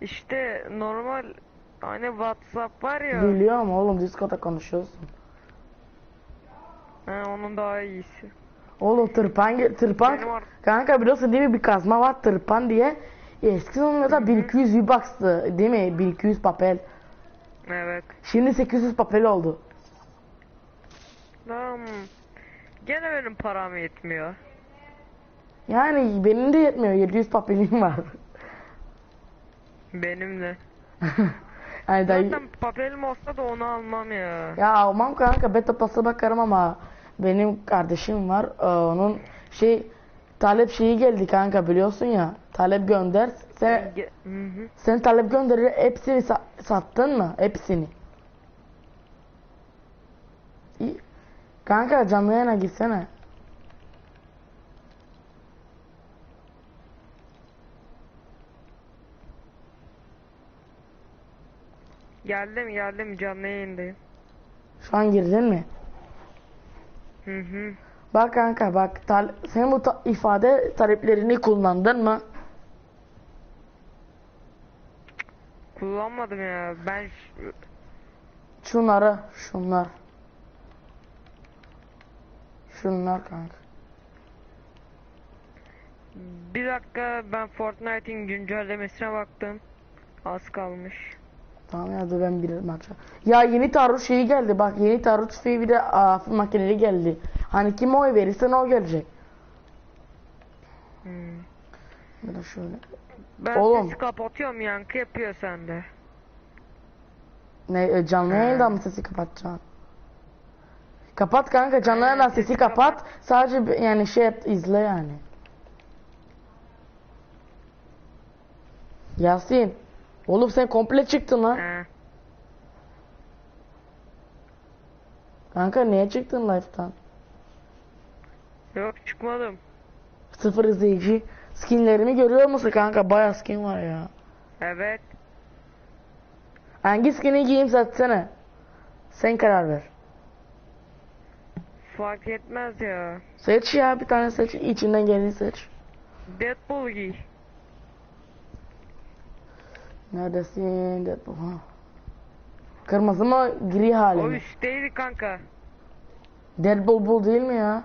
İşte normal hani WhatsApp var ya. Biliyorum oğlum Discord'da konuşuyorsun. Ha, onun daha iyisi. Oğlum tırpan tırpan kanka biliyorsun değil mi bir kazma var tırpan diye. Eski zamanlarda 1200 V-Bucks'tı değil mi? 1200 papel. Evet. Şimdi 800 papel oldu. Tamam. Gene benim param yetmiyor. Yani benim de yetmiyor 700 papelim var. Benim de. yani dayı... Zaten papelim olsa da onu almam ya. Ya almam kanka beta pası bakarım ama benim kardeşim var ee, onun şey talep şeyi geldi kanka biliyorsun ya talep gönder sen Ge- Hı hı. sen talep gönderir hepsini sa- sattın mı hepsini İyi. kanka canlı yayına gitsene Geldim geldim canlı yayındayım. şu an girdin mi Hı hı. bak kanka bak sen bu ta- ifade taleplerini kullandın mı Kullanmadım ya. Ben şunları şunlar şunlar kanka bir dakika ben Fortnite'in güncellemesine baktım. Az kalmış. Tamam ya dur ben bir maça. Ya yeni taarruz şeyi geldi bak yeni taarruz tüfeği bir de aa, makineli geldi. Hani kim oy verirse o gelecek. Hmm. Ya da şöyle. Ben Oğlum. sesi kapatıyorum yankı yapıyor sende. Ne e, canlı yayında mı sesi kapatacaksın? Kapat kanka canlı yayından sesi kapat. kapat. Sadece yani şey yap, izle yani. Yasin. Oğlum sen komple çıktın lan. Kanka niye çıktın live'tan? Yok çıkmadım. Sıfır izleyici. Skinlerimi görüyor musun kanka? Baya skin var ya. Evet. Hangi skin'i giyeyim seçsene. Sen karar ver. Fark etmez ya. Seç ya bir tane seç. İçinden geleni seç. Deadpool giy. Neredesin? Deadpool. Ha. Kırmızı mı? Gri hali O mi? üstteydi kanka. Deadpool bu değil mi ya?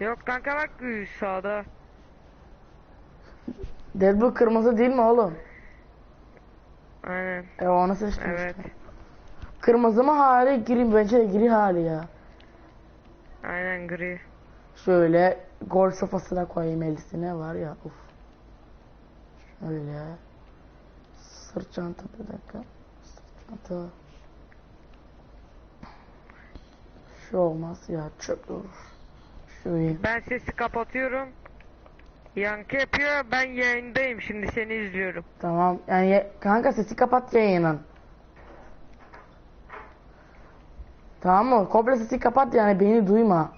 Yok kanka bak sağda. Deadpool kırmızı değil mi oğlum? Aynen. E onu seçtim Evet. işte. Kırmızı mı hali? Gri bence gri hali ya. Aynen gri. Şöyle gol sofasına koyayım elisine var ya. Uf. Öyle. Sırt çanta bir dakika. Sırt çanta. Şu olmaz ya çöp dur. Şu iyi. Ben sesi kapatıyorum. Yankı yapıyor. Ben yayındayım şimdi seni izliyorum. Tamam. Yani kanka sesi kapat yayının. Tamam mı? Komple sesi kapat yani beni duyma.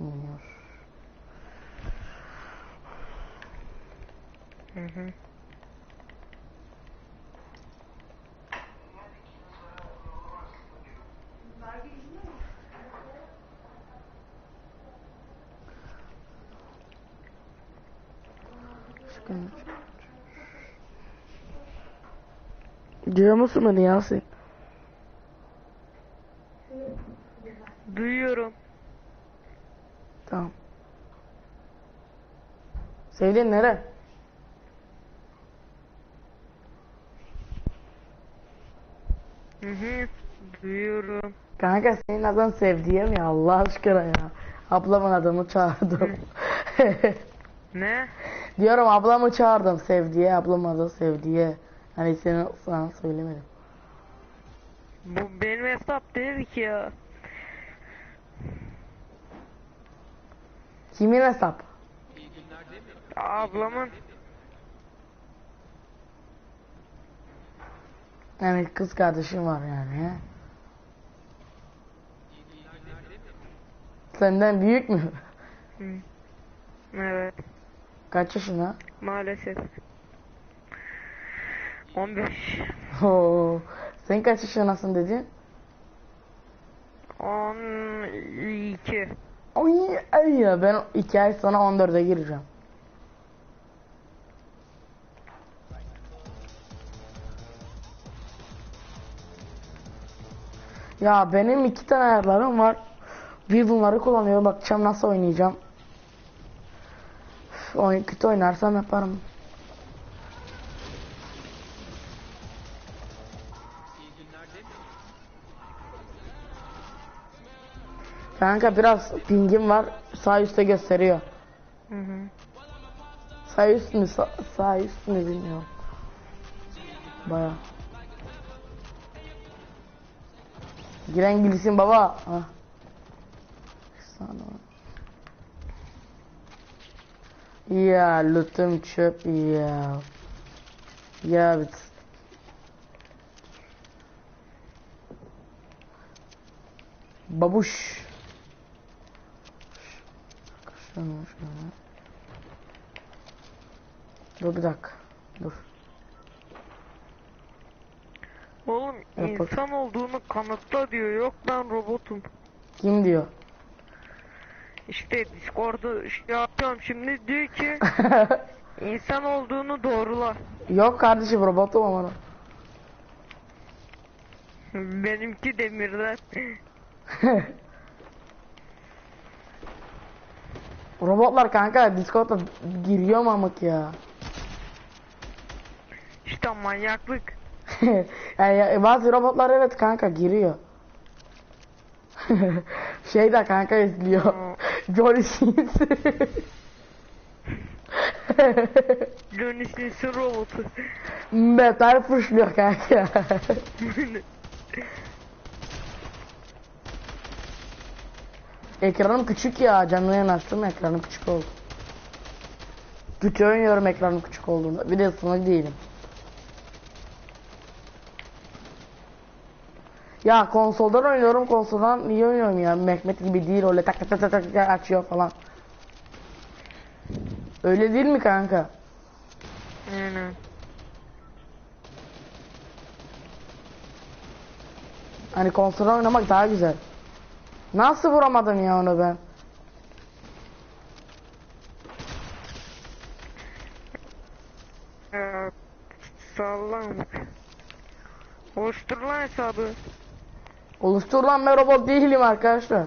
Bilmiyor. Hı hı. Duyuyor musun beni Yasin? Duyuyorum. Tamam. Sevdiğin nere? Hı. Duyuyorum. Kanka senin adın Sevdiye mi Allah aşkına ya? Ablamın adını çağırdım. Ne? Diyorum ablamı çağırdım Sevdiye, ablamın adı Sevdiye. Hani seni sana söylemedim. Bu benim hesap değil ki ya. Kimin hesap? Ablamın. Yani kız kardeşim var yani. he? Senden büyük mü? Evet. Kaç yaşında? Maalesef. 15. Oo. Sen kaç yaşındasın dedin? 12. Ay, ay ya ben iki ay sonra 14'e gireceğim. Ya benim iki tane ayarlarım var. Bir bunları kullanıyorum. Bakacağım nasıl oynayacağım. Oyun kötü oynarsam yaparım. Kanka biraz pingim var. Sağ üstte gösteriyor. Hı hı. Sağ üst mü? Sağ, sağ üst mü bilmiyorum. Baya. Giren girsin baba. Sana. Ya lütfen çöp ya. Ya bit. Babuş. Dur bir dakika. Dur. Oğlum Yap bak. insan olduğunu kanıtla diyor. Yok ben robotum. Kim diyor? İşte Discord'u şey yapıyorum şimdi diyor ki insan olduğunu doğrula. Yok kardeşim robotum ama. Benimki demirden. Robotlar kanka Discord'a giriyor mu amık ya? İşte manyaklık. yani ya- bazı robotlar evet kanka giriyor. şey de kanka izliyor. Johnny Sins. Johnny Sins'in robotu. Metal fışlıyor kanka. Ekranım küçük ya. Canlı yayın açtım ekranım küçük oldu. Kötü oynuyorum ekranım küçük olduğunda. Bir de ısınık değilim. Ya konsoldan oynuyorum. Konsoldan iyi oynuyorum ya. Mehmet gibi değil öyle tak tak tak tak açıyor falan. Öyle değil mi kanka? Aynen. Hani konsoldan oynamak daha güzel. Nasıl vuramadım ya onu ben? Ya, sallam. Oluştur lan hesabı. Oluştur lan ben robot değilim arkadaşlar.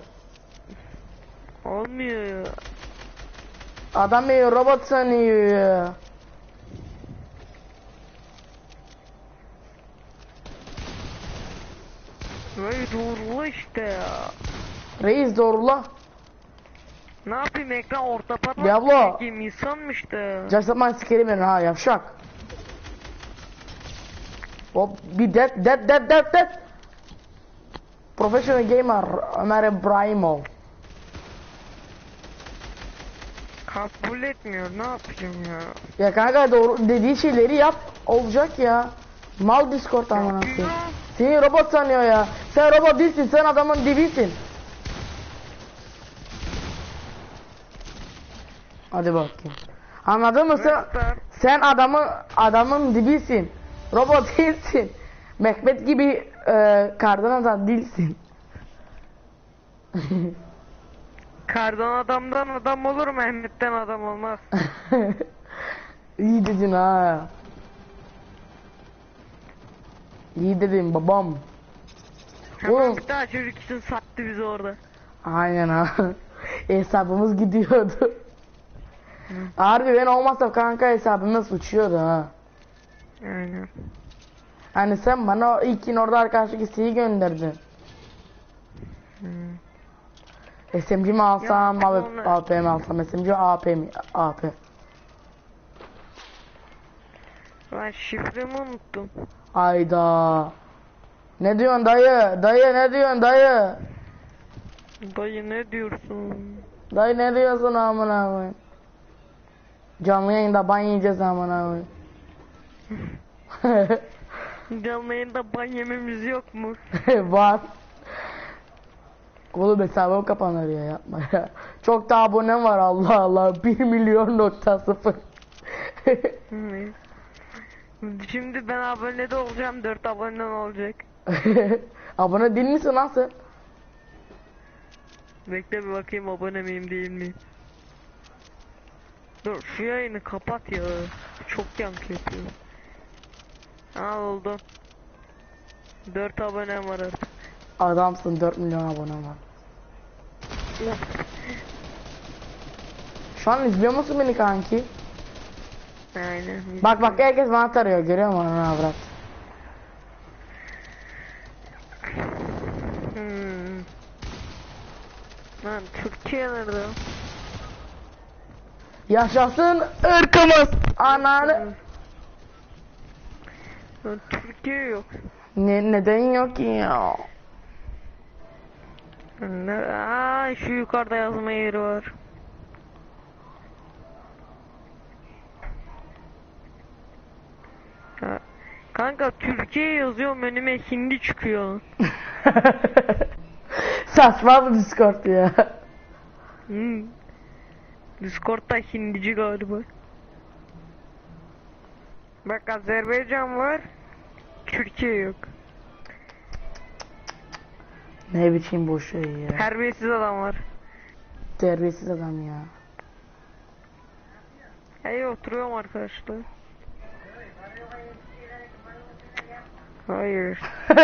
Olmuyor ya. Adam beni robot sanıyor ya. Böyle doğrula işte ya. Reis doğrula. Ne yapayım ekran orta patlak Diablo. insanmış da. Casaman sikerim beni ha yavşak. Hop bir dead dead dead dead dead. Professional gamer Ömer İbrahimov. Kabul etmiyor ne yapayım ya. Ya kanka doğru dediği şeyleri yap olacak ya. Mal Discord amına koyayım. Seni robot sanıyor ya. Sen robot değilsin sen adamın dibisin. Hadi bakayım. Anladın mı sen? Sen adamın adamın dibisin. Robot değilsin. Mehmet gibi e, kardan adam değilsin. Kardan adamdan adam olur Mehmet'ten adam olmaz. İyi dedin ha. İyi dedin babam. Hemen Oğlum. bir daha çocuk için sattı bizi orada. Aynen ha. Hesabımız gidiyordu. Harbi ben olmazsa kanka hesabımız uçuyordu ha. Aynen. Hani sen bana ilkin orada arkadaşlık isteği gönderdin. Hmm. SMG mi alsam, onu- AP mi alsam, SMG AP mi? AP. Ben şifremi unuttum. Ayda. Ne diyorsun dayı? Dayı ne diyorsun dayı? Dayı ne diyorsun? Dayı ne diyorsun amına koyayım? Canlı yayında ban yiyeceğiz amına koyayım. Canlı yayında ban yememiz yok mu? Var. Oğlum hesabım kapanır ya yapma ya. Çok da abonem var Allah Allah. 1 milyon nokta sıfır. Şimdi ben abone de olacağım. 4 abonem olacak. Abone değil misin sen? Bekle bir bakayım abone miyim değil miyim? Dur şu yayını kapat ya. Çok yankı yapıyor. Ha oldu. 4 abonem var artık. Adamsın 4 milyon abone var. Şu an izliyor musun beni kanki? Aynen. Bak bak herkes bana tarıyor görüyor musun onu avrat? Hmm. Lan Türkiye nerede? Yaşasın ırkımız ananı. Türkiye yok. Ne, neden yok ya? Aa, şu yukarıda yazma yeri var. Ha, Kanka Türkiye yazıyorum önüme hindi çıkıyor. Saçma bu Discord ya. Hmm. Discord'da hindici galiba. Bak Azerbaycan var. Türkiye yok. Ne biçim bu şey ya. Terbiyesiz adam var. Terbiyesiz adam ya. Hey oturuyorum arkadaşlar. Hayır.